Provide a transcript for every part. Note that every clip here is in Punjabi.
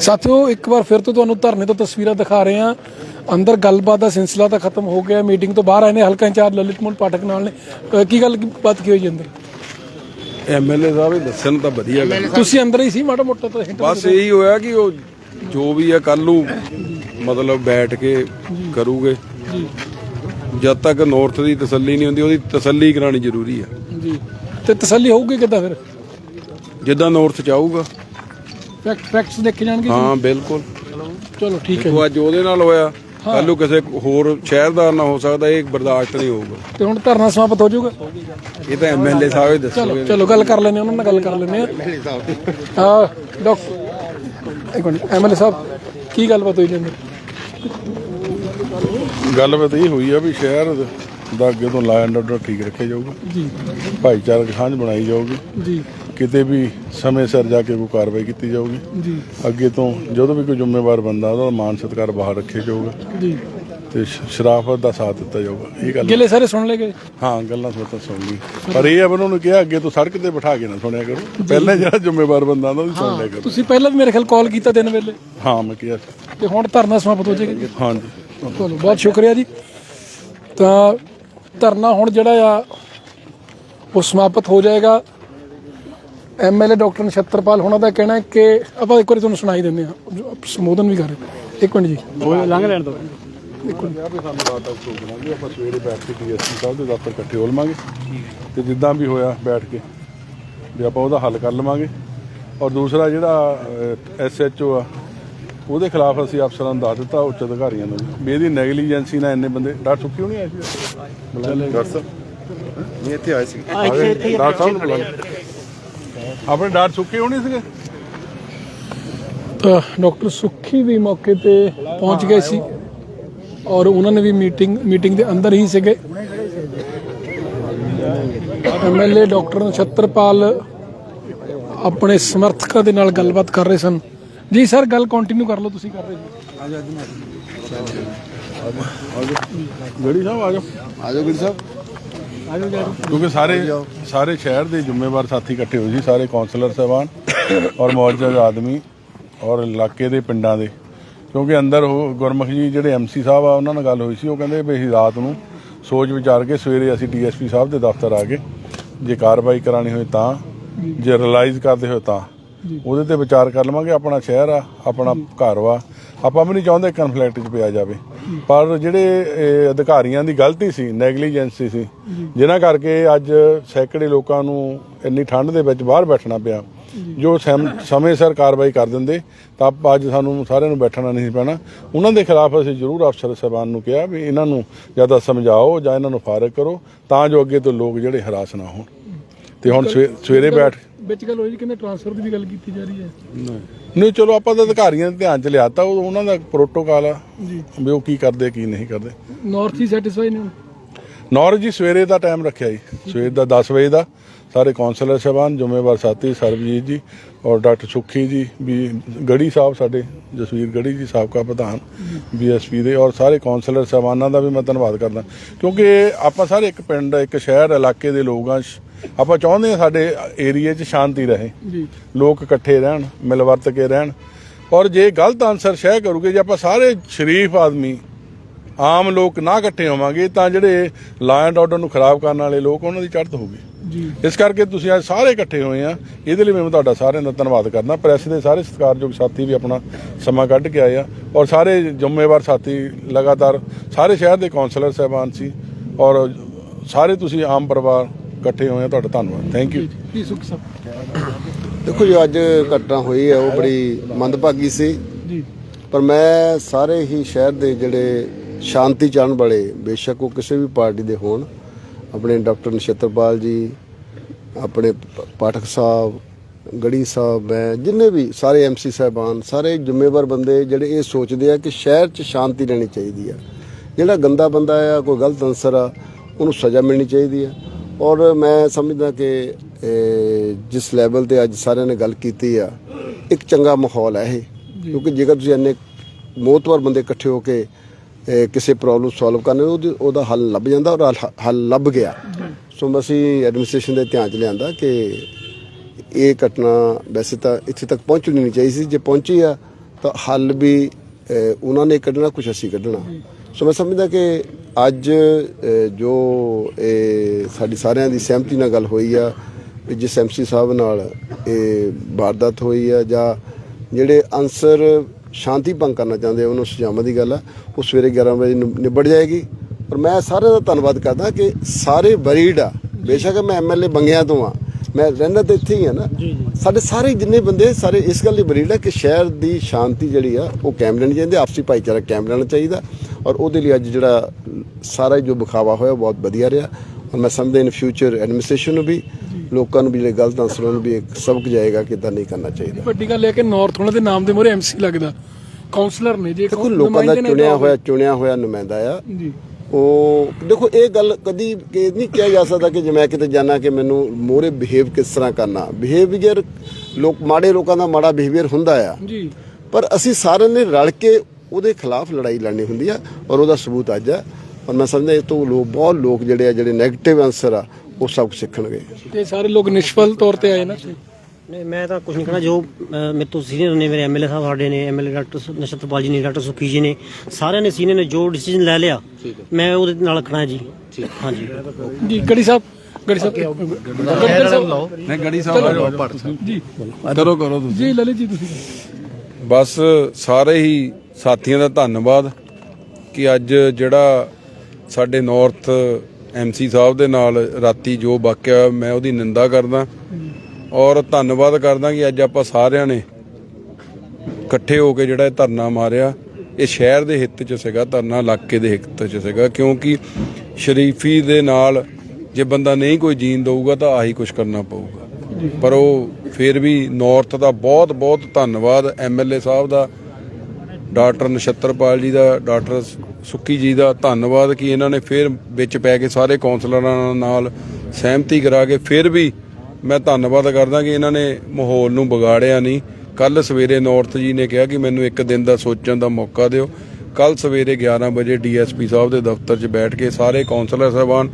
ਸਾਥੀਓ ਇੱਕ ਵਾਰ ਫਿਰ ਤੋਂ ਤੁਹਾਨੂੰ ਧਰਨੇ ਤੋਂ ਤਸਵੀਰਾਂ ਦਿਖਾ ਰਹੇ ਹਾਂ। ਅੰਦਰ ਗੱਲਬਾਤ ਦਾ ਸਿਲਸਿਲਾ ਤਾਂ ਖਤਮ ਹੋ ਗਿਆ ਮੀਟਿੰਗ ਤੋਂ ਬਾਹਰ ਆਏ ਨੇ ਹਲਕਾ ਇੰਚਾਰਜ ਲਲਿਤ ਮੋਹਨ ਪਾਠਕ ਨਾਲ ਨੇ। ਕੀ ਗੱਲ ਕੀ ਬਾਤ ਕੀ ਹੋਈ ਜੀ ਅੰਦਰ? ਐਮਐਲਏ ਸਾਹਿਬ ਹੀ ਦੱਸਣ ਤਾਂ ਵਧੀਆ ਗੱਲ ਤੁਸੀਂ ਅੰਦਰ ਹੀ ਸੀ ਮਾੜਾ ਮੋਟਾ ਤਾਂ ਬਸ ਇਹੀ ਹੋਇਆ ਕਿ ਉਹ ਜੋ ਵੀ ਆ ਕੱਲ ਨੂੰ ਮਤਲਬ ਬੈਠ ਕੇ ਕਰੂਗੇ। ਜਦ ਤੱਕ ਨਾਰਥ ਦੀ ਤਸੱਲੀ ਨਹੀਂ ਹੁੰਦੀ ਉਹਦੀ ਤਸੱਲੀ ਕਰਾਣੀ ਜ਼ਰੂਰੀ ਆ ਜੀ। ਤੇ ਤਸੱਲੀ ਹੋਊਗੀ ਕਿੱਦਾਂ ਫਿਰ? ਜਿੱਦਾਂ ਨਾਰਥ ਚਾਹੂਗਾ ਫੈਕਟ ਫੈਕਟਸ ਦੇਖੇ ਜਾਣਗੇ ਹਾਂ ਬਿਲਕੁਲ। ਚਲੋ ਠੀਕ ਹੈ ਉਹ ਅੱਜ ਉਹਦੇ ਨਾਲ ਹੋਇਆ। ਕੱਲ ਨੂੰ ਕਿਸੇ ਹੋਰ ਸ਼ਹਿਰਦਾਰ ਨਾਲ ਹੋ ਸਕਦਾ ਇਹ ਬਰਦਾਸ਼ਤ ਨਹੀਂ ਹੋਊਗਾ। ਤੇ ਹੁਣ ਧਰਨਾ ਸਮਾਪਤ ਹੋ ਜਾਊਗਾ? ਇਹ ਤਾਂ ਐਮਐਲਏ ਸਾਹਿਬ ਹੀ ਦੱਸੋ ਚਲੋ ਚਲੋ ਗੱਲ ਕਰ ਲੈਂਦੇ ਹਾਂ ਉਹਨਾਂ ਨਾਲ ਗੱਲ ਕਰ ਲੈਂਦੇ ਹਾਂ। ਹਾਂ ਡਾਕਟਰ ਇੱਕ ਮਿੰਟ ਐਮਐਲਏ ਸਾਹਿਬ ਕੀ ਗੱਲਬਾਤ ਹੋਈ ਜੀ ਅੰਦਰ? ਗੱਲਬਾਤ ਇਹ ਹੋਈ ਆ ਵੀ ਸ਼ਹਿਰ ਦਾ ਅੱਗੇ ਤੋਂ ਲਾ ਐਂਡ ਆਰਡਰ ਠੀਕ ਰੱਖਿਆ ਜਾਊਗਾ। ਜੀ। ਭਾਈਚਾਰਕ ਸਾਂਝ ਬਣਾਈ ਜਾਊਗੀ। ਜੀ। ਕਿਤੇ ਵੀ ਸਮੇਂ ਸਿਰ ਜਾ ਕੇ ਕੋਈ ਕਾਰਵਾਈ ਕੀਤੀ ਜਾਊਗੀ। ਜੀ। ਅੱਗੇ ਤੋਂ ਜਦੋਂ ਵੀ ਕੋਈ ਜ਼ਿੰਮੇਵਾਰ ਬੰਦਾ ਉਹਦਾ ਮਾਨ ਸਤਿਕਾਰ ਬਾਹਰ ਰੱਖਿਆ ਜਾਊਗਾ। ਜੀ। ਤੇ ਸ਼- ਸ਼ਰਾਫਤ ਦਾ ਸਾਥ ਦਿੱਤਾ ਜਾਊਗਾ। ਇਹ ਗੱਲ ਗਿਲੇ ਸਾਰੇ ਸੁਣ ਲਏ ਗਏ? ਹਾਂ ਗੱਲਾਂ ਸੁਣਤਾ ਸੁਣ ਲਈ। ਪਰ ਇਹ ਆ ਵੀ ਉਹਨਾਂ ਨੂੰ ਕਿਹਾ ਅੱਗੇ ਤੋਂ ਸੜਕ ਤੇ ਬਿਠਾ ਕੇ ਨਾ ਸੁਣਿਆ ਕਰੋ। ਪਹਿਲਾਂ ਜਿਹੜਾ ਜ਼ਿੰਮੇਵਾਰ ਬੰਦਾ ਹੁੰਦਾ ਉਹਦੀ ਸੁਣ ਲਿਆ ਕਰੋ। ਤੁਸੀਂ ਪਹਿਲਾਂ ਵੀ ਮੇਰੇ ਖਿਆਲ ਕਾਲ ਕੀਤਾ ਦਿਨ ਵੇਲੇ। ਹਾਂ ਮੈਂ ਕਿਹਾ ਸੀ। ਤੇ ਹੁਣ ਧਰਨਾ ਸਮਾਪਤ ਹੋ ਜਾਏਗਾ ਜੀ। ਹਾਂਜੀ। ਚਲੋ ਬਹੁਤ ਸ਼ੁਕਰੀਆ ਜੀ। ਤਾਂ ਧਰਨਾ ਹੁਣ ਜਿਹੜਾ ਆ ਉਹ ਸਮਾਪਤ ਹੋ ਜਾਏਗਾ। ਐਮਐਲਏ ਡਾਕਟਰ ਨਛੱਤਰਪਾਲ ਹੁਣਾਂ ਦਾ ਕਹਿਣਾ ਹੈ ਕਿ ਆਪਾਂ ਇੱਕ ਵਾਰੀ ਤੁਹਾਨੂੰ ਸੁਣਾਈ ਦਿੰਦੇ ਹਾਂ। ਸੰਬੋਧਨ ਵੀ ਕਰ ਰਹੇ ਇੱਕ ਮਿੰਟ ਜੀ। ਲੰਘ ਲੈਣ ਦੋ ਕਿਹਾ ਵੀ ਸਾਨੂੰ ਰਾਤ ਤੱਕ ਸੋਚਣਾਗੇ ਆਪਾਂ ਸਵੇਰੇ ਬੈਠ ਕੇ ਡੀਐਸਪੀ ਸਾਹਿਬ ਦੇ ਦਫ਼ਤਰ ਇਕੱਠੇ ਹੋ ਲਵਾਂਗੇ। ਤੇ ਜਿੱਦਾਂ ਵੀ ਹੋਇਆ ਬੈਠ ਕੇ। ਵੀ ਆਪਾਂ ਉਹਦਾ ਹੱਲ ਕਰ ਲਵਾਂਗੇ। ਔਰ ਦੂਸਰਾ ਜਿਹੜਾ ਐਸਐਚਓ ਆ ਉਹਦੇ ਖਿਲਾਫ ਅਸੀਂ ਅਫਸਰਾਂ ਨੂੰ ਦੱਸ ਦਿੱਤਾ ਉੱਚ ਅਧਿਕਾਰੀਆਂ ਨੂੰ। ਵੀ ਇਹਦੀ ਨੈਗਲੀਜੈਂਸੀ ਨਾਲ ਇੰਨੇ ਬੰਦੇ ਡਾਕਟਰ ਸੁੱਕੀ ਹੋਣੀ ਆਈ ਸੀ? ਡਾਕਟਰ ਸਾਹਿਬ। ਨਹੀਂ ਇੱਥੇ ਆਏ ਸੀ। ਡਾਕਟਰ ਸਾਹਿਬ ਨੂੰ ਬੁਲਾ ਲਓ। ਆਪਣੇ ਡਾਕਟਰ ਸੁੱਕੀ ਹੋਣੀ ਸੀਗੇ? ਤਾਂ ਡਾਕਟਰ ਸੁੱਖੀ ਵੀ ਮੌਕੇ ਤੇ ਪਹੁੰਚ ਗਏ ਸੀ ਔਰ ਉਹਨਾਂ ਨੇ ਵੀ ਮੀਟਿੰਗ ਮੀਟਿੰਗ ਦੇ ਅੰਦਰ ਹੀ ਸੀਗੇ। ਐਮਐਲਏ ਡਾਕਟਰ ਨਛੱਤਰਪਾਲ ਆਪਣੇ ਸਮਰਥਕਾਂ ਦੇ ਨਾਲ ਗੱਲਬਾਤ ਕਰ ਰਹੇ ਸਨ। ਜੀ ਸਰ ਗੱਲ ਕੰਟੀਨਿਊ ਕਰ ਲਓ ਤੁਸੀਂ ਕਰ ਰਹੇ ਸੀ ਗੜੀ ਸਾਹਿਬ ਆ ਜਾਓ। ਆਜੋ ਵੀਰ ਸਾਹਿਬ। ਕਿਉਂਕਿ ਸਾਰੇ ਸਾਰੇ ਸ਼ਹਿਰ ਦੇ ਜ਼ਿੰਮੇਵਾਰ ਸਾਥੀ ਇਕੱਠੇ ਹੋਏ ਸੀ ਸਾਰੇ ਕਾਉਂਸਲਰ ਸਾਹਿਬਾਨ ਔਰ ਮੌਜੂਦ ਆਦਮੀ ਔਰ ਇਲਾਕੇ ਦੇ ਪਿੰਡਾਂ ਦੇ। ਕਿਉਂਕਿ ਅੰਦਰ ਉਹ ਗੁਰਮੁਖ ਜੀ ਜਿਹੜੇ ਐਮਸੀ ਸਾਹਿਬ ਆ ਉਹਨਾਂ ਨਾਲ ਗੱਲ ਹੋਈ ਸੀ ਉਹ ਕਹਿੰਦੇ ਵੀ ਰਾਤ ਨੂੰ ਸੋਚ ਵਿਚਾਰ ਕੇ ਸਵੇਰੇ ਅਸੀਂ ਡੀਐਸਪੀ ਸਾਹਿਬ ਦੇ ਦਫ਼ਤਰ ਆ ਕੇ ਜੇ ਕਾਰਵਾਈ ਕਰਾਣੀ ਹੋਏ ਤਾਂ ਜੇ ਰਿਅਲਾਈਜ਼ ਕਰਦੇ ਹੋਏ ਤਾਂ। ਉਹਦੇ ਤੇ ਵਿਚਾਰ ਕਰ ਲਵਾਂਗੇ ਆਪਣਾ ਸ਼ਹਿਰ ਆ ਆਪਣਾ ਘਰ ਵਾ। ਆਪਾਂ ਵੀ ਨਹੀਂ ਚਾਹੁੰਦੇ ਕਨਫਲਿਕਟ 'ਚ ਪਿਆ ਜਾਵੇ। ਪਰ ਜਿਹੜੇ ਇਹ, ਅਧਿਕਾਰੀਆਂ ਦੀ ਗਲਤੀ ਸੀ ਨੈਗਲੀਜੈਂਸੀ ਸੀ ਜਿਨ੍ਹਾਂ ਕਰਕੇ ਅੱਜ ਸੈਂਕੜੇ ਲੋਕਾਂ ਨੂੰ ਇੰਨੀ ਠੰਡ ਦੇ ਵਿੱਚ ਬਾਹਰ ਬੈਠਣਾ ਪਿਆ। ਜੋ ਸਮੇਂ ਸਿਰ ਕਾਰਵਾਈ ਕਰ ਦਿੰਦੇ ਤਾਂ ਅੱਜ ਸਾਨੂੰ ਸਾਰਿਆਂ ਨੂੰ ਬੈਠਣਾ ਨਹੀਂ ਪੈਣਾ। ਉਹਨਾਂ ਦੇ ਖਿਲਾਫ ਅਸੀਂ ਜ਼ਰੂਰ ਅਫਸਰ ਸਾਹਿਬਾਨ ਨੂੰ ਕਿਹਾ ਵੀ ਇਹਨਾਂ ਨੂੰ ਜ਼ਿਆਦਾ ਸਮਝਾਓ ਜਾਂ ਇਹਨਾਂ ਨੂੰ ਫਾਰਗ ਕਰੋ ਤਾਂ ਜੋ ਅੱਗੇ ਤੋਂ ਲੋਕ ਜਿਹੜੇ ਹਰਾਸ ਨਾ ਹੋਣ। ਤੇ ਹੁਣ ਸਵੇ- ਸਵੇਰੇ ਬੈਠ ਵਿੱਚ ਗੱਲ ਹੋਈ ਜੀ ਕਹਿੰਦੇ ਟ੍ਰਾਂਸਫਰ ਦੀ ਵੀ ਗੱਲ ਕੀਤੀ ਜਾ ਰਹੀ ਹੈ? ਨਹੀਂ। ਚਲੋ ਆਪਾਂ ਤਾਂ ਅਧਿਕਾਰੀਆਂ ਦੇ ਧਿਆਨ ਚ ਲਿਆਤਾ ਉਹ ਉਹਨਾਂ ਦਾ ਪ੍ਰੋਟੋਕਾਲ ਆ ਵੀ ਉਹ ਕੀ ਕਰਦੇ ਕੀ ਨਹੀਂ ਕਰਦੇ। ਨਾਰਥ ਹੀ ਸੈਟੀਸਫਾਈ ਨੇ? ਨੌਰ ਜੀ ਸਵੇਰੇ ਦਾ ਟਾਈਮ ਰੱਖਿਆ ਜੀ। ਸਵੇਰ ਦਾ 10 ਵਜੇ ਦਾ। ਸਾਰੇ ਕਾਉਂਸਲਰ ਸਾਹਿਬਾਨ ਜ਼ਿੰਮੇਵਾਰ ਸਾਥੀ ਸਰਬਜੀਤ ਜੀ ਔਰ ਡਾਕਟਰ ਸੁਖੀ ਜੀ ਵੀ ਗੜੀ ਸਾਹਿਬ ਸਾਡੇ ਜਸਵੀਰ ਗੜੀ ਜੀ ਸਾਬਕਾ ਪ੍ਰਧਾਨ ਬੀਐਸਪੀ ਦੇ ਔਰ ਸਾਰੇ ਕਾਉਂਸਲਰ ਸਾਹਿਬਾਨਾਂ ਦਾ ਵੀ ਮੈਂ ਧੰਨਵਾਦ ਕਰਦਾ। ਕਿਉਂਕਿ ਆਪਾਂ ਸਾਰੇ ਇੱਕ ਪਿੰਡ ਇੱਕ ਸ਼ਹਿਰ ਇਲਾਕੇ ਦੇ ਲੋਕ ਆ ਆਪਾਂ ਚਾਹੁੰਦੇ ਹਾਂ ਸਾਡੇ ਏਰੀਏ 'ਚ ਸ਼ਾਂਤੀ ਰਹੇ। ਜੀ। ਲੋਕ ਇਕੱਠੇ ਰਹਿਣ ਮਿਲ ਵਰਤ ਕੇ ਰਹਿਣ। ਔਰ ਜੇ ਗਲਤ ਆਨਸਰ ਸ਼ਹਿ ਕਰੂਗੇ ਜੇ ਆਪਾਂ ਸਾਰੇ ਸ਼ਰੀਫ ਆਦਮੀ ਆਮ ਲੋਕ ਨਾ ਇਕੱਠੇ ਹੋਵਾਂਗੇ ਤਾਂ ਜਿਹੜੇ ਲਾ ਐਂਡ ਆਰਡਰ ਨੂੰ ਖਰਾਬ ਕਰਨ ਵਾਲੇ ਲੋਕ ਉਹਨਾਂ ਦੀ ਚੜ੍ਹਤ ਹੋਊਗੀ। ਜੀ। ਇਸ ਕਰਕੇ ਤੁਸੀਂ ਅੱਜ ਸਾਰੇ ਇਕੱਠੇ ਹੋਏ ਆ। ਇਹਦੇ ਲਈ ਮੈਂ ਤੁਹਾਡਾ ਸਾਰਿਆਂ ਦਾ ਧੰਨਵਾਦ ਕਰਦਾ। ਪ੍ਰੈਸ ਦੇ ਸਾਰੇ ਸਤਿਕਾਰਯੋਗ ਸਾਥੀ ਵੀ ਆਪਣਾ ਸਮਾਂ ਕੱਢ ਕੇ ਆਏ ਆ। ਔਰ ਸਾਰੇ ਜ਼ਿੰਮੇਵਾਰ ਸਾਥੀ ਲਗਾਤਾਰ ਸਾਰੇ ਸ਼ਹਿਰ ਦੇ ਕਾਉਂਸਲਰ ਸਾਹਿਬਾਨ ਸੀ। ਔਰ ਸਾਰੇ ਤੁਸੀਂ ਆਮ ਪਰਿਵਾਰ ਇਕੱਠੇ ਹੋਏ ਆ ਤੁਹਾਡਾ ਧੰਨਵਾਦ। ਥੈਂਕ ਯੂ ਜੀ ਸੁਖ ਸਾਹਿਬ ਦੇਖੋ ਜੀ ਅੱਜ ਘਟਨਾ ਹੋਈ ਹੈ ਉਹ ਬੜੀ ਮੰਦਭਾਗੀ ਸੀ। ਜੀ। ਪਰ ਮੈਂ ਸਾਰੇ ਹੀ ਸ਼ਹਿਰ ਦੇ ਜਿਹੜੇ ਸ਼ਾਂਤੀ ਚਾਹਣ ਵਾਲੇ ਬੇਸ਼ੱਕ ਉਹ ਕਿਸੇ ਵੀ ਪਾਰਟੀ ਦੇ ਹੋਣ ਆਪਣੇ ਡਾਕਟਰ ਨਛੱਤਰਪਾਲ ਜੀ ਆਪਣੇ ਪ- ਪਾਠਕ ਸਾਹਿਬ ਗੜੀ ਸਾਹਿਬ ਮੈਂ ਜਿੰਨੇ ਵੀ ਸਾਰੇ ਐਮਸੀ ਸਾਹਿਬਾਨ ਸਾਰੇ ਜ਼ਿੰਮੇਵਾਰ ਬੰਦੇ ਜਿਹੜੇ ਇਹ ਸੋਚਦੇ ਆ ਕਿ ਸ਼ਹਿਰ 'ਚ ਸ਼ਾਂਤੀ ਰਹਿਣੀ ਚਾਹੀਦੀ ਆ। ਜਿਹੜਾ ਗੰਦਾ ਬੰਦਾ ਆ ਕੋਈ ਗਲਤ ਅਨਸਰ ਆ ਉਹਨੂੰ ਸਜ਼ਾ ਮਿਲਣੀ ਚਾਹੀਦੀ ਆ। ਔਰ ਮੈਂ ਸਮਝਦਾ ਕਿ ਜਿਸ ਲੈਵਲ ਤੇ ਅੱਜ ਸਾਰਿਆਂ ਨੇ ਗੱਲ ਕੀਤੀ ਆ ਇੱਕ ਚੰਗਾ ਮਾਹੌਲ ਹੈ ਇਹ। ਕਿਉਂਕਿ ਜੇਕਰ ਤੁਸੀਂ ਇੰਨੇ ਮੋਤਵਰ ਬੰਦੇ ਇਕੱਠੇ ਹੋ ਕੇ ਕਿਸੇ ਪ੍ਰੋਬਲਮ ਸੋਲਵ ਕਰਨੇ ਉਹਦੀ- ਉਹਦਾ ਹੱਲ ਲੱਭ ਜਾਂਦਾ ਔਰ ਹੱਲ- ਲੱਭ ਗਿਆ। ਸੋ ਅਸੀਂ ਐਡਮਿਨਿਸਟ੍ਰੇਸ਼ਨ ਦੇ ਧਿਆਨ ਚ ਲਿਆਂਦਾ ਕਿ ਇਹ ਘਟਨਾ ਵੈਸੇ ਤਾਂ ਇੱਥੇ ਤੱਕ ਪਹੁੰਚਣੀ ਨਹੀਂ ਚਾਹੀਦੀ ਸੀ। ਜੇ ਪਹੁੰਚੀ ਆ ਤਾਂ ਹੱਲ ਵੀ ਉਹਨਾਂ ਨੇ ਕੱਢਣਾ ਕੁਝ ਅਸੀਂ ਕੱਢਣਾ। ਸੋ ਮੈਂ ਸਮਝਦਾ ਕਿ ਅੱਜ ਜੋ ਇਹ ਸਾਡੀ ਸਾਰਿਆਂ ਦੀ ਸਹਿਮਤੀ ਨਾਲ ਗੱਲ ਹੋਈ ਆ ਵੀ ਜਿਸ ਐਮਸੀ ਸਾਹਿਬ ਨਾਲ ਇਹ ਵਾਰਦਾਤ ਹੋਈ ਆ ਜਾਂ ਜਿਹੜੇ ਅਨਸਰ ਸ਼ਾਂਤੀ ਭੰਗ ਕਰਨਾ ਚਾਹੁੰਦੇ ਉਹਨੂੰ ਸੁਝਾਵਾਂ ਦੀ ਗੱਲ ਆ ਉਹ ਸਵੇਰੇ 11 ਵਜੇ ਨਿਬੜ ਜਾਏਗੀ। ਪਰ ਮੈਂ ਸਾਰਿਆਂ ਦਾ ਧੰਨਵਾਦ ਕਰਦਾ ਕਿ ਸਾਰੇ ਬਰੀਡ ਆ ਬੇਸ਼ੱਕ ਮੈਂ ਐਮਐਲਏ ਬੰਗਿਆਂ ਤੋਂ ਆ ਮੈਂ ਰਹਿੰਦਾ ਤਾਂ ਇੱਥੇ ਹੀ ਆ ਨਾ। ਸਾਡੇ ਸਾਰੇ ਜਿੰਨੇ ਬੰਦੇ ਸਾਰੇ ਇਸ ਗੱਲ ਦੀ ਬਰੀਡ ਆ ਕਿ ਸ਼ਹਿਰ ਦੀ ਸ਼ਾਂਤੀ ਜਿਹੜੀ ਆ ਉਹ ਕਾਇਮ ਰਹਿਣੀ ਚਾਹੀਦੀ ਆਪਸੀ ਭਾਈਚਾਰਾ ਕਾਇਮ ਰਹਿਣਾ ਚਾਹੀਦਾ। ਔਰ ਉਹਦੇ ਲਈ ਅੱਜ ਜਿਹੜਾ ਸਾਰਾ ਜੋ ਵਿਖਾਵਾ ਹੋਇਆ ਬਹੁਤ ਵਧੀਆ ਰਿਹਾ। ਔਰ ਮੈਂ ਸਮਝਦਾ ਇਨ ਫਿਊਚਰ ਐਡਮਿਨਿਸਟ੍ਰੇਸ਼ਨ ਨੂੰ ਵੀ ਲੋਕਾਂ ਨੂੰ ਵੀ ਜਿਹੜੇ ਗਲਤ ਅਨਸਰਾਂ ਨੂੰ ਵੀ ਇੱਕ ਸਬਕ ਜਾਏਗਾ ਕਿ ਇਦਾਂ ਨਹੀਂ ਕਰਨਾ ਚਾਹੀਦਾ। ਵੱਡੀ ਗੱਲ ਇਹ ਕਿ ਨਾਰਥ ਉਹਨਾਂ ਦੇ ਨਾਮ ਦੇ ਮੋਰੇ ਐਮਸੀ ਲੱਗਦਾ। ਕਾਉਂਸਲਰ ਨੇ ਜੇ ਦੇਖੋ ਲੋਕਾਂ ਦਾ ਚੁਣਿਆ ਹੋਇਆ ਚੁਣਿਆ ਹੋਇਆ ਨੁਮਾਇੰਦਾ ਆ। ਜੀ। ਉਹ ਦੇਖੋ ਇਹ ਗੱਲ ਕਦੀ ਕਿ ਨਹੀਂ ਕਿਹਾ ਜਾ ਸਕਦਾ ਕਿ ਜੇ ਮੈਂ ਕਿਤੇ ਜਾਣਾ ਕਿ ਮੈਨੂੰ ਮੋਰੇ ਬਿਹੇਵ ਕਿਸ ਤਰ੍ਹਾਂ ਕਰਨਾ। ਬਿਹੇਵੀਅਰ ਲੋਕ ਮਾੜੇ ਲੋਕਾਂ ਦਾ ਮਾੜਾ ਬਿਹੇਵੀਅਰ ਹੁੰਦਾ ਆ। ਜੀ। ਪਰ ਅਸੀਂ ਸਾਰਿਆਂ ਨੇ ਰਲ ਕੇ ਉਹਦੇ ਖਿਲਾਫ ਲੜਾਈ ਲੜਨੀ ਹੁੰਦੀ ਆ ਔਰ ਉਹਦਾ ਸਬੂਤ ਅੱਜ ਆ। ਔਰ ਮੈਂ ਸਮਝਦਾ ਇਹ ਤੋਂ ਲੋਕ ਬਹੁਤ ਲੋਕ ਜਿਹੜੇ ਆ ਜਿਹੜੇ 네ਗੇਟਿਵ ਆਨਸਰ ਆ ਉਹ ਸਭ ਸਿੱਖਣਗੇ। ਤੇ ਸਾਰੇ ਲੋਕ ਨਿਸ਼ਫਲ ਤੌਰ ਤੇ ਆਏ ਨਾ ਨਹੀਂ ਮੈਂ ਤਾਂ ਕੁਝ ਨਹੀਂ ਕਹਿਣਾ। ਜੋ ਮੇਰੇ ਤੋਂ ਸੀਨੀਅਰ ਨੇ ਮੇਰੇ ਐਮਐਲਏ ਸਾਹਿਬ ਸਾਡੇ ਨੇ ਐਮਐਲਏ ਡਾਕਟਰ ਨਛੱਤਰਪਾਲ ਜੀ ਨੇ ਡਾਕਟਰ ਸੁਖੀ ਜੀ ਨੇ ਸਾਰਿਆਂ ਨੇ ਸੀਨੀਅਰ ਨੇ ਜੋ ਡਿਸੀਜਨ ਲੈ ਲਿਆ ਮੈਂ ਉਹਦੇ ਨਾਲ ਖੜਾ ਜੀ। ਹਾਂਜੀ। ਜੀ ਗੜੀ ਸਾਹਿਬ ਗੜੀ ਸਾਹਿਬ। ਗੜੀ ਸਾਹਿਬ। ਨਹੀਂ ਗੜੀ ਸਾਹਿਬ। ਜੀ। ਕਰੋ ਕਰੋ ਤੁਸੀਂ। ਜੀ ਲਲਿਤ ਜੀ ਤੁਸੀਂ। ਬਸ ਸਾਰੇ ਹੀ ਸਾਥੀਆਂ ਦਾ ਧੰਨਵਾਦ ਕਿ ਅੱਜ ਜਿਹੜਾ ਸਾਡੇ ਨਾਰਥ ਐਮਸੀ ਸਾਹਿਬ ਦੇ ਨਾਲ ਰਾਤੀ ਜੋ ਵਾਕਿਆ ਮੈਂ ਉਹਦੀ ਨਿੰਦਾ ਕਰਦਾ ਔਰ ਧੰਨਵਾਦ ਕਰਦਾ ਕਿ ਅੱਜ ਆਪਾਂ ਸਾਰਿਆਂ ਨੇ ਇਕੱਠੇ ਹੋ ਕੇ ਜਿਹੜਾ ਇਹ ਧਰਨਾ ਮਾਰਿਆ। ਇਹ ਸ਼ਹਿਰ ਦੇ ਹਿੱਤ 'ਚ ਸੀਗਾ, ਧਰਨਾ ਇਲਾਕੇ ਦੇ ਹਿੱਤ 'ਚ ਸੀਗਾ, ਕਿਉਂਕਿ ਸ਼ਰੀਫੀ ਦੇ ਨਾਲ ਜੇ ਬੰਦਾ ਨਹੀਂ ਕੋਈ ਜੀਣ ਦਊਗਾ ਤਾਂ ਆਹੀ ਕੁਝ ਕਰਨਾ ਪਊਗਾ। ਪਰ ਉਹ ਫਿਰ ਵੀ ਨਾਰਥ ਦਾ ਬਹੁਤ ਬਹੁਤ ਧੰਨਵਾਦ ਐਮਐਲਏ ਸਾਹਿਬ ਦਾ ਡਾਕਟਰ ਨਛੱਤਰਪਾਲ ਜੀ ਦਾ, ਡਾਕਟਰ ਸੁੱਕੀ ਜੀ ਦਾ ਧੰਨਵਾਦ ਕਿ ਇਹਨਾਂ ਨੇ ਫਿਰ ਵਿੱਚ ਪੈ ਕੇ ਸਾਰੇ ਕੌਂਸਲਰਾਂ ਨਾਲ ਸਹਿਮਤੀ ਕਰਾ ਕੇ ਫਿਰ ਵੀ ਮੈਂ ਧੰਨਵਾਦ ਕਰਦਾ ਕਿ ਇਹਨਾਂ ਨੇ ਮਾਹੌਲ ਨੂੰ ਵਿਗਾੜਿਆ ਨਹੀਂ। ਕੱਲ ਸਵੇਰੇ ਨੌਰਥ ਜੀ ਨੇ ਕਿਹਾ ਕਿ ਮੈਨੂੰ ਇੱਕ ਦਿਨ ਦਾ ਸੋਚਣ ਦਾ ਮੌਕਾ ਦਿਓ। ਕੱਲ ਸਵੇਰੇ 11 ਵਜੇ ਡੀਐਸਪੀ ਸਾਹਿਬ ਦੇ ਦਫ਼ਤਰ 'ਚ ਬੈਠ ਕੇ ਸਾਰੇ ਕੌਂਸਲਰ ਸਾਹਿਬਾਨ,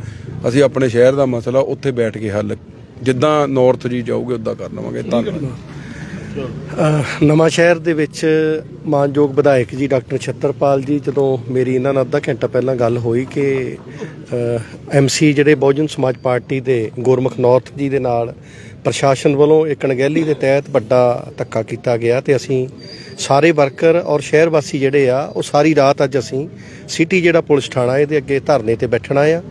ਅਸੀਂ ਆਪਣੇ ਸ਼ਹਿਰ ਦਾ ਮਸਲਾ ਉੱਥੇ ਬੈਠ ਕੇ ਹੱਲ, ਜਿੱਦਾਂ ਨੌਰਥ ਜੀ ਜਾਊਗੇ, ਉਦਾਂ ਕਰ ਲਵਾਂਗੇ। ਧੰਨਵਾਦ। ਨਵਾਂ ਸ਼ਹਿਰ ਦੇ ਵਿੱਚ ਮਾਨਯੋਗ ਵਿਧਾਇਕ ਜੀ ਡਾਕਟਰ ਛੱਤਰਪਾਲ ਜੀ, ਜਦੋਂ ਮੇਰੀ ਇਹਨਾਂ ਨਾਲ ਅੱਧਾ ਘੰਟਾ ਪਹਿਲਾਂ ਗੱਲ ਹੋਈ ਕਿ ਐਮਸੀ ਜਿਹੜੇ ਬਹੁਜਨ ਸਮਾਜ ਪਾਰਟੀ ਦੇ ਗੁਰਮੁਖ ਨੌਰਥ ਜੀ ਦੇ ਨਾਲ ਪ੍ਰਸ਼ਾਸਨ ਵੱਲੋਂ ਇੱਕ ਅਣਗਹਿਲੀ ਦੇ ਤਹਿਤ ਵੱਡਾ ਧੱਕਾ ਕੀਤਾ ਗਿਆ ਤੇ ਅਸੀਂ ਸਾਰੇ ਵਰਕਰ ਔਰ ਸ਼ਹਿਰ ਵਾਸੀ ਜਿਹੜੇ ਆ, ਉਹ ਸਾਰੀ ਰਾਤ ਅੱਜ ਅਸੀਂ ਸਿਟੀ ਜਿਹੜਾ ਪੁਲਿਸ ਥਾਣਾ ਇਹਦੇ ਅੱਗੇ ਧਰਨੇ ਤੇ ਬੈਠਣਾ ਆ।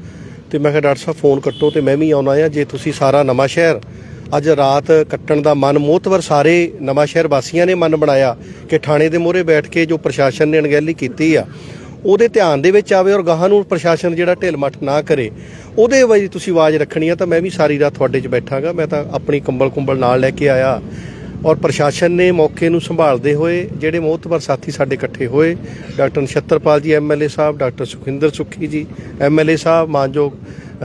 ਤੇ ਮੈਂ ਕਿਹਾ, ਡਾਕਟਰ ਸਾਹਿਬ, ਫੋਨ ਕੱਟੋ ਤੇ ਮੈਂ ਵੀ ਆਉਣਾ ਆ। ਜੇ ਤੁਸੀਂ ਸਾਰਾ ਨਵਾਂ ਸ਼ਹਿਰ ਅੱਜ ਰਾਤ ਕੱਟਣ ਦਾ ਮਨ ਮੋਤਵਰ ਸਾਰੇ ਨਵਾਂ ਸ਼ਹਿਰ ਵਾਸੀਆਂ ਨੇ ਮਨ ਬਣਾਇਆ ਕਿ ਥਾਣੇ ਦੇ ਮੂਹਰੇ ਬੈਠ ਕੇ ਜੋ ਪ੍ਰਸ਼ਾਸਨ ਨੇ ਅਣਗਹਿਲੀ ਕੀਤੀ ਆ, ਉਹਦੇ ਧਿਆਨ ਦੇ ਵਿੱਚ ਆਵੇ ਔਰ ਗਾਹਾਂ ਨੂੰ ਪ੍ਰਸ਼ਾਸਨ ਜਿਹੜਾ ਢਿੱਲ ਮੱਠ ਨਾ ਕਰੇ। ਉਹਦੇ ਵਜੇ ਤੁਸੀਂ ਆਵਾਜ਼ ਰੱਖਣੀ ਆ ਤਾਂ ਮੈਂ ਵੀ ਸਾਰੀ ਰਾਤ ਤੁਹਾਡੇ 'ਚ ਬੈਠਾਂਗਾ। ਮੈਂ ਤਾਂ ਆਪਣੀ ਕੰਬਲ ਕੁੰਬਲ ਨਾਲ ਲੈ ਕੇ ਆਇਆ ਔਰ ਪ੍ਰਸ਼ਾਸਨ ਨੇ ਮੌਕੇ ਨੂੰ ਸੰਭਾਲਦੇ ਹੋਏ ਜਿਹੜੇ ਮੋਹਤਵਰ ਸਾਥੀ ਸਾਡੇ ਇਕੱਠੇ ਹੋਏ, ਡਾਕਟਰ ਨਛੱਤਰਪਾਲ ਜੀ ਐਮਐਲਏ ਸਾਹਿਬ, ਡਾਕਟਰ ਸੁਖਿੰਦਰ ਸੁੱਖੀ ਜੀ ਐਮਐਲਏ ਸਾਹਿਬ, ਮਾਨਯੋਗ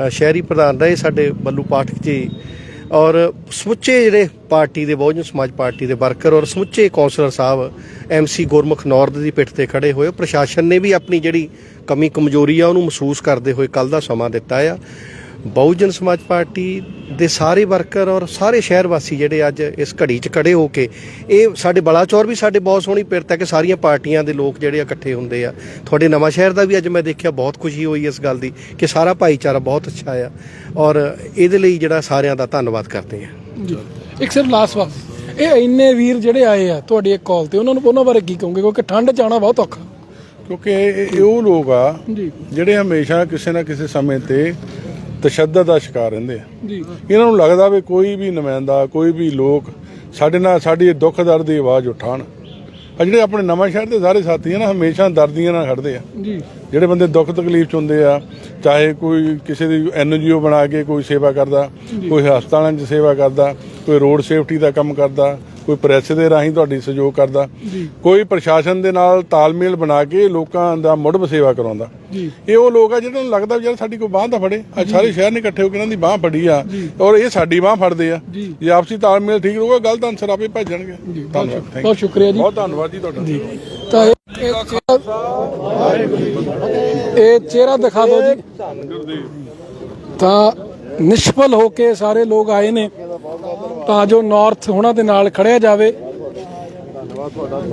ਸ਼ਹਿਰੀ ਪ੍ਰਧਾਨ ਰਹੇ ਸਾਡੇ ਬੱਲੂ ਪਾਠਕ ਜੀ। ਔਰ ਸਮੁੱਚੇ ਜਿਹੜੇ ਪਾਰਟੀ ਦੇ, ਬਹੁਜਨ ਸਮਾਜ ਪਾਰਟੀ ਦੇ ਵਰਕਰ ਔਰ ਸਮੁੱਚੇ ਕੌਂਸਲਰ ਸਾਹਿਬ ਐਮਸੀ ਗੁਰਮੁਖ ਨੌਰਦ ਦੀ ਪਿੱਠ ਤੇ ਖੜੇ ਹੋਏ ਪ੍ਰਸ਼ਾਸਨ ਨੇ ਵੀ ਆਪਣੀ ਜਿਹੜੀ ਕਮੀ ਕਮਜ਼ੋਰੀ ਆ, ਉਹਨੂੰ ਮਹਿਸੂਸ ਕਰਦੇ ਹੋਏ ਕੱਲ ਦਾ ਸਮਾਂ ਦਿੱਤਾ ਆ। ਬਹੁਜਨ ਸਮਾਜ ਪਾਰਟੀ ਦੇ ਸਾਰੇ ਵਰਕਰ ਔਰ ਸਾਰੇ ਸ਼ਹਿਰ ਵਾਸੀ ਜਿਹੜੇ ਅੱਜ ਇਸ ਘੜੀ 'ਚ ਖੜੇ ਹੋ ਕੇ ਇਹ ਸਾਡੇ ਬਲਾਚੌਰ ਵੀ ਸਾਡੇ ਬਹੁਤ ਸੋਹਣੀ ਪਿਰਤ ਹੈ ਕਿ ਸਾਰੀਆਂ ਪਾਰਟੀਆਂ ਦੇ ਲੋਕ ਜਿਹੜੇ ਇਕੱਠੇ ਹੁੰਦੇ ਆ। ਤੁਹਾਡੇ ਨਵਾਂ ਸ਼ਹਿਰ ਦਾ ਵੀ ਅੱਜ ਮੈਂ ਦੇਖਿਆ ਬਹੁਤ ਖੁਸ਼ੀ ਹੋਈ ਇਸ ਗੱਲ ਦੀ ਕਿ ਸਾਰਾ ਭਾਈਚਾਰਾ ਬਹੁਤ ਅੱਛਾ ਆ ਔਰ ਇਹਦੇ ਲਈ ਜਿਹੜਾ ਸਾਰਿਆਂ ਦਾ ਧੰਨਵਾਦ ਕਰਦੇ ਆ। ਜੀ। ਇੱਕ ਸਿਰ ਲਾਸਟ ਵਾਰ ਇਹ ਇੰਨੇ ਵੀਰ ਜਿਹੜੇ ਆਏ ਆ ਤੁਹਾਡੀ ਇੱਕ ਕਾਲ ਤੇ ਉਹਨਾਂ ਨੂੰ ਉਹਨਾਂ ਬਾਰੇ ਕੀ ਕਹੋਗੇ? ਕਿਉਂਕਿ ਠੰਡ ਚ ਆਉਣਾ ਬਹੁਤ ਔਖਾ। ਕਿਉਂਕਿ ਇਹ ਉਹ ਲੋਕ ਆ ਜਿਹੜੇ ਹਮੇਸ਼ਾ ਕਿਸੇ ਨਾ ਕਿਸੇ ਸਮੇਂ ਤੇ ਤਸ਼ੱਦਦ ਦਾ ਸ਼ਿਕਾਰ ਰਹਿੰਦੇ ਆ। ਜੀ। ਇਹਨਾਂ ਨੂੰ ਲੱਗਦਾ ਵੀ ਕੋਈ ਵੀ ਨੁਮਾਇੰਦਾ ਕੋਈ ਵੀ ਲੋਕ ਸਾਡੇ ਨਾਲ ਸਾਡੀ ਦੁੱਖ ਦਰਦ ਦੀ ਆਵਾਜ਼ ਉਠਾਣ ਆ ਜਿਹੜੇ ਆਪਣੇ ਨਵਾਂ ਸ਼ਹਿਰ ਦੇ ਸਾਰੇ ਸਾਥੀ ਆ ਨਾ ਹਮੇਸ਼ਾ ਦਰਦੀਆਂ ਨਾਲ ਖੜਦੇ ਆ। ਜੀ। ਜਿਹੜੇ ਬੰਦੇ ਦੁੱਖ ਤਕਲੀਫ ਚ ਹੁੰਦੇ ਆ ਚਾਹੇ ਕੋਈ ਕਿਸੇ ਦੀ ਐਨਜੀਓ ਬਣਾ ਕੇ ਕੋਈ ਸੇਵਾ ਕਰਦਾ ਕੋਈ ਹਸਪਤਾਲਾਂ 'ਚ ਸੇਵਾ ਕਰਦਾ ਕੋਈ ਰੋਡ ਸੇਫਟੀ ਦਾ ਕੰਮ ਕਰਦਾ ਕੋਈ ਪ੍ਰੈਸ ਦੇ ਰਾਹੀਂ ਤੁਹਾਡੀ ਸਹਿਯੋਗ ਕਰਦਾ। ਕੋਈ ਪ੍ਰਸ਼ਾਸਨ ਦੇ ਨਾਲ ਤਾਲਮੇਲ ਬਣਾ ਕੇ ਲੋਕਾਂ ਦਾ ਮੁੜਬ ਸੇਵਾ ਕਰਾਉਂਦਾ। ਜੀ। ਇਹ ਉਹ ਲੋਕ ਆ ਜਿਹਨਾਂ ਨੂੰ ਲੱਗਦਾ ਵੀ ਯਾਰ ਸਾਡੀ ਕੋਈ ਬਾਹ ਤਾਂ ਫੜੇ। ਅੱਜ ਸਾਰੇ ਸ਼ਹਿਰ ਨੇ ਇਕੱਠੇ ਹੋ ਕੇ ਇਹਨਾਂ ਦੀ ਬਾਹ ਫੜੀ ਆ ਔਰ ਇਹ ਸਾਡੀ ਬਾਹ ਫੜਦੇ ਆ। ਜੀ। ਜੇ ਆਪਸੀ ਤਾਲਮੇਲ ਠੀਕ ਰਹੂਗਾ ਗਲਤ ਅਨਸਰ ਆਪੇ ਭੱਜਣਗੇ। ਧੰਨਵਾਦ। ਬਹੁਤ ਸ਼ੁਕਰੀਆ ਜੀ। ਬਹੁਤ ਧੰਨਵਾਦ ਜੀ ਤੁਹਾਡਾ। ਤਾਂ ਚਿਹਰਾ- ਇਹ ਚਿਹਰਾ ਦਿਖਾ ਦਿਓ ਜੀ। ਤਾਂ ਨਿਸ਼ਫਲ ਹੋ ਕੇ ਸਾਰੇ ਲੋਕ ਆਏ ਨੇ। ਤਾਂ ਜੋ ਨਾਰਥ ਉਹਨਾਂ ਦੇ ਨਾਲ ਖੜਿਆ ਜਾਵੇ।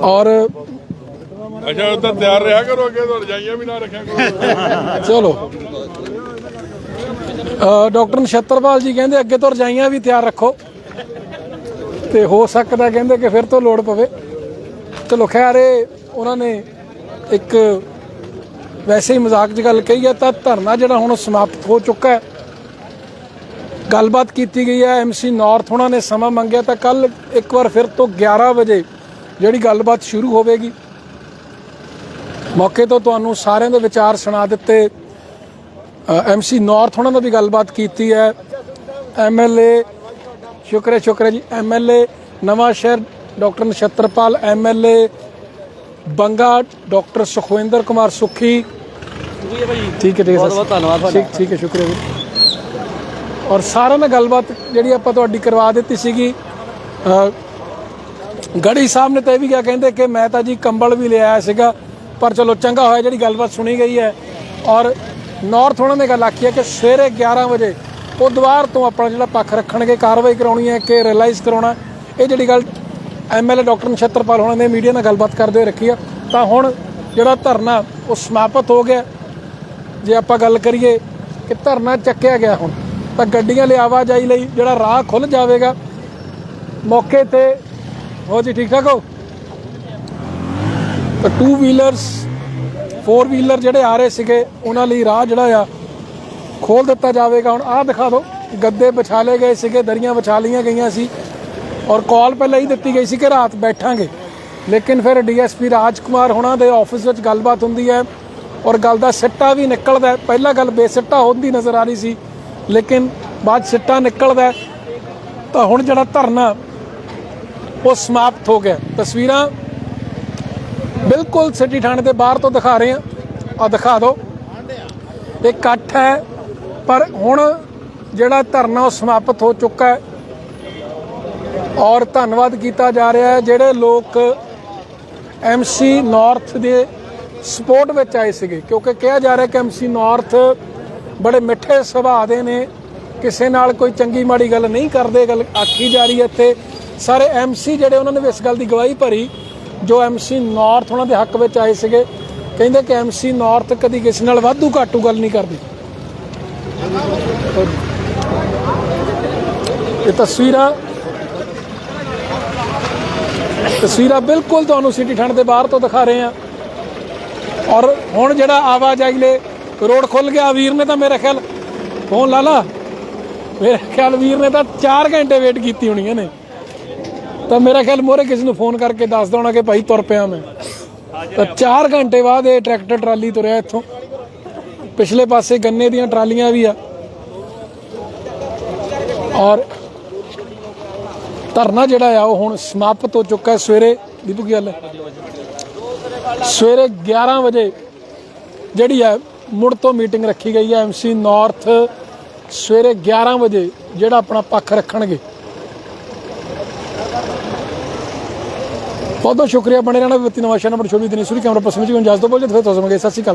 ਔਰ ਅੱਛਾ ਉਧਰ ਤਿਆਰ ਰਿਹਾ ਕਰੋ ਅੱਗੇ ਤੋਂ ਰਜਾਈਆਂ ਵੀ ਨਾ ਰੱਖਿਆ ਕਰੋ। ਚਲੋ। ਡਾਕਟਰ ਨਛੱਤਰਪਾਲ ਜੀ ਕਹਿੰਦੇ ਅੱਗੇ ਤੋਂ ਰਜਾਈਆਂ ਵੀ ਤਿਆਰ ਰੱਖੋ। ਤੇ ਹੋ ਸਕਦਾ ਕਹਿੰਦੇ ਕਿ ਫਿਰ ਤੋਂ ਲੋੜ ਪਵੇ। ਚਲੋ ਖੈਰ ਇਹ ਉਹਨਾਂ ਨੇ ਇੱਕ ਵੈਸੇ ਹੀ ਮਜ਼ਾਕ 'ਚ ਗੱਲ ਕਹੀ ਹੈ ਤਾਂ ਧਰਨਾ ਜਿਹੜਾ ਹੁਣ ਸਮਾਪਤ ਹੋ ਚੁੱਕਾ ਹੈ। ਗੱਲਬਾਤ ਕੀਤੀ ਗਈ ਹੈ ਐਮਸੀ ਨਾਰਥ ਉਹਨਾਂ ਨੇ ਸਮਾਂ ਮੰਗਿਆ ਤਾਂ ਕੱਲ ਇੱਕ ਵਾਰ ਫਿਰ ਤੋਂ 11 ਵਜੇ ਜਿਹੜੀ ਗੱਲਬਾਤ ਸ਼ੁਰੂ ਹੋਵੇਗੀ। ਮੌਕੇ ਤੋਂ ਤੁਹਾਨੂੰ ਸਾਰਿਆਂ ਦੇ ਵਿਚਾਰ ਸੁਣਾ ਦਿੱਤੇ। ਐਮਸੀ ਨਾਰਥ ਉਹਨਾਂ ਨਾਲ ਵੀ ਗੱਲਬਾਤ ਕੀਤੀ ਹੈ। ਐਮਐਲਏ ਸ਼ੁਕਰ ਸ਼ੁਕਰ ਜੀ। MLA Nawan Shahr doctor Nachhattarpal MLA Banga doctor Sukhwinder Kumar Sukhi. ਠੀਕ ਹੈ ਠੀਕ ਹੈ ਬਹੁਤ ਬਹੁਤ ਧੰਨਵਾਦ ਠੀਕ ਠੀਕ ਹੈ ਸ਼ੁਕਰੀਆ ਜੀ। ਔਰ ਸਾਰਿਆਂ ਨਾਲ ਗੱਲਬਾਤ ਜਿਹੜੀ ਆਪਾਂ ਤੁਹਾਡੀ ਕਰਵਾ ਦਿੱਤੀ ਸੀਗੀ ਗੜੀ ਸਾਹਿਬ ਨੇ ਤਾਂ ਇਹ ਵੀ ਕਿਹਾ, ਕਹਿੰਦੇ ਕਿ ਮੈਂ ਤਾਂ ਜੀ ਕੰਬਲ ਵੀ ਲਿਆਇਆ ਸੀਗਾ, ਪਰ ਚਲੋ ਚੰਗਾ ਹੋਇਆ ਜਿਹੜੀ ਗੱਲਬਾਤ ਸੁਣੀ ਗਈ ਹੈ। ਔਰ ਨਾਰਥ ਉਹਨਾਂ ਨੇ ਗੱਲ ਆਖੀ ਹੈ ਕਿ ਸਵੇਰੇ 11 ਵਜੇ ਉਹ ਦੁਆਰ ਤੋਂ ਆਪਣਾ ਜਿਹੜਾ ਪੱਖ ਰੱਖਣਗੇ, ਕਾਰਵਾਈ ਕਰਾਉਣੀ ਹੈ ਕਿ ਰਿਅਲਾਈਜ਼ ਕਰਾਉਣਾ। ਇਹ ਜਿਹੜੀ ਗੱਲ ਐਮਐਲਏ ਡਾਕਟਰ ਨਛੱਤਰਪਾਲ ਹੋਣਾ ਨੇ ਮੀਡੀਆ ਨਾਲ ਗੱਲਬਾਤ ਕਰਦੇ ਹੋਏ ਰੱਖੀ ਆ ਤਾਂ ਹੁਣ ਜਿਹੜਾ ਧਰਨਾ ਉਹ ਸਮਾਪਤ ਹੋ ਗਿਆ। ਜੇ ਆਪਾਂ ਗੱਲ ਕਰੀਏ ਕਿ ਧਰਨਾ ਚੱਕਿਆ ਗਿਆ ਹੁਣ ਤਾਂ ਗੱਡੀਆਂ ਲਈ ਆਵਾਜਾਈ ਲਈ ਜਿਹੜਾ ਰਾਹ ਖੁੱਲ ਜਾਵੇਗਾ। ਮੌਕੇ ਤੇ ਹੋ ਜੀ, ਠੀਕ ਠਾਕ ਹੋ? ਤਾਂ ਟੂ ਵੀਲਰਸ ਫੋਰ ਵੀਲਰ ਜਿਹੜੇ ਆ ਰਹੇ ਸੀਗੇ, ਉਹਨਾਂ ਲਈ ਰਾਹ ਜਿਹੜਾ ਆ ਖੋਲ ਦਿੱਤਾ ਜਾਵੇਗਾ। ਹੁਣ ਆਹ ਦਿਖਾ ਦਿਓ, ਗੱਦੇ ਵਿਛਾ ਲਏ ਗਏ ਸੀਗੇ, ਦਰੀਆਂ ਵਿਛਾ ਲਈਆਂ ਗਈਆਂ ਸੀ ਔਰ ਕਾਲ ਪਹਿਲਾਂ ਹੀ ਦਿੱਤੀ ਗਈ ਸੀ ਕਿ ਰਾਤ ਬੈਠਾਂਗੇ। ਲੇਕਿਨ ਫਿਰ ਡੀਐਸਪੀ ਰਾਜਕੁਮਾਰ ਹੋਣਾ ਦੇ ਆਫਿਸ ਵਿੱਚ ਗੱਲਬਾਤ ਹੁੰਦੀ ਹੈ ਔਰ ਗੱਲ ਦਾ ਸਿੱਟਾ ਵੀ ਨਿਕਲਦਾ ਹੈ। ਪਹਿਲਾਂ ਗੱਲ ਬੇਸਿੱਟਾ ਹੁੰਦੀ ਨਜ਼ਰ ਆ ਰਹੀ ਸੀ। ਲੇਕਿਨ ਬਾਅਦ ਸਿੱਟਾ ਨਿਕਲਦਾ ਤਾਂ ਹੁਣ ਜਿਹੜਾ ਧਰਨਾ ਉਹ ਸਮਾਪਤ ਹੋ ਗਿਆ। ਤਸਵੀਰਾਂ ਬਿਲਕੁਲ ਸਿਟੀ ਥਾਣੇ ਦੇ ਬਾਹਰ ਤੋਂ ਦਿਖਾ ਰਹੇ ਆ ਆ ਦਿਖਾ ਦਿਓ। ਇਹ ਇਕੱਠ ਹੈ, ਪਰ ਹੁਣ ਜਿਹੜਾ ਧਰਨਾ ਉਹ ਸਮਾਪਤ ਹੋ ਚੁੱਕਾ ਹੈ। ਔਰ ਧੰਨਵਾਦ ਕੀਤਾ ਜਾ ਰਿਹਾ ਹੈ, ਜਿਹੜੇ ਲੋਕ ਐਮਸੀ ਨਾਰਥ ਦੇ ਸਪੋਰਟ ਵਿੱਚ ਆਏ ਸੀਗੇ। ਕਿਉਂਕਿ ਕਿਹਾ ਜਾ ਰਿਹਾ ਕਿ ਐਮਸੀ ਨਾਰਥ ਬੜੇ ਮਿੱਠੇ ਸੁਭਾਅ ਦੇ ਨੇ। ਕਿਸੇ ਨਾਲ ਕੋਈ ਚੰਗੀ ਮਾੜੀ ਗੱਲ ਨਹੀਂ ਕਰਦੇ। ਗੱਲ ਆਖੀ ਜਾ ਰਹੀ ਹੈ ਇੱਥੇ। ਸਾਰੇ ਐਮਸੀ ਜਿਹੜੇ ਉਹਨਾਂ ਨੇ ਵੀ ਇਸ ਗੱਲ ਦੀ ਗਵਾਹੀ ਭਰੀ, ਜੋ ਐਮਸੀ ਨਾਰਥ ਉਹਨਾਂ ਦੇ ਹੱਕ ਵਿੱਚ ਆਏ ਸੀਗੇ। ਕਹਿੰਦੇ ਕਿ ਐਮਸੀ ਨਾਰਥ ਕਦੀ ਕਿਸੇ ਨਾਲ ਵਾਧੂ ਘਾਟੂ ਗੱਲ ਨਹੀਂ ਕਰਦੀ। ਇਹ ਤਸਵੀਰਾਂ ਤਸਵੀਰਾਂ ਬਿਲਕੁਲ ਤੁਹਾਨੂੰ ਸਿਟੀ ਠੰਡ ਦੇ ਬਾਹਰ ਤੋਂ ਦਿਖਾ ਰਹੇ ਆ ਔਰ ਹੁਣ ਜਿਹੜਾ ਆਵਾਜਾਈ ਲੈ ਰੋਡ ਖੁੱਲ ਗਿਆ, ਵੀਰ ਨੇ ਤਾਂ ਮੇਰੇ ਖਿਆਲ ਫੋਨ ਲਾ ਲਾ। ਮੇਰੇ ਖਿਆਲ ਵੀਰ ਨੇ ਤਾਂ 4 ਘੰਟੇ ਵੇਟ ਕੀਤੀ ਹੋਣੀ ਇਹਨੇ। ਤਾਂ ਮੇਰਾ ਖਿਆਲ ਮੋਰੇ ਕਿਸੇ ਨੂੰ ਫੋਨ ਕਰਕੇ ਦੱਸ ਦੇਣਾ ਕਿ ਭਾਈ ਤੁਰ ਪਿਆ ਮੈਂ। ਤਾਂ 4 ਘੰਟੇ ਬਾਅਦ ਇਹ ਟਰੈਕਟਰ ਟਰਾਲੀ ਤੁਰਿਆ ਇੱਥੋਂ। ਪਿਛਲੇ ਪਾਸੇ ਗੰਨੇ ਦੀਆਂ ਟਰਾਲੀਆਂ ਵੀ ਆ। ਔਰ ਧਰਨਾ ਜਿਹੜਾ ਆ, ਉਹ ਹੁਣ ਸਮਾਪਤ ਹੋ ਚੁੱਕਾ ਹੈ ਸਵੇਰੇ। ਦੀਪੂ, ਕੀ ਗੱਲ ਹੈ? ਸਵੇਰੇ 11 ਵਜੇ ਜਿਹੜੀ ਹੈ ਮੁੜ ਤੋਂ ਮੀਟਿੰਗ ਰੱਖੀ ਗਈ ਹੈ ਐਮਸੀ ਨਾਰਥ ਸਵੇਰੇ 11 ਵਜੇ, ਜਿਹੜਾ ਆਪਣਾ ਪੱਖ ਰੱਖਣਗੇ। ਬਹੁਤ ਬਹੁਤ ਸ਼ੁਕਰੀਆ, ਬਣੇ ਰਹਿਣਾ ਵਿਅਕਤੀ ਨਵਾਂ ਸ਼ਹਿਰ ਨੰਬਰ 24 ਦਿਨੀ ਸੂਰੀ ਕੈਮਰਾ ਪਰਸਨ ਜੀ ਗੁੰਜਾਇਸ਼ ਤੋਂ ਬੋਲ ਜੇ, ਫਿਰ ਤੋਂ ਸਮਗੇ ਸਤਿ ਸ਼੍ਰੀ ਅਕਾਲ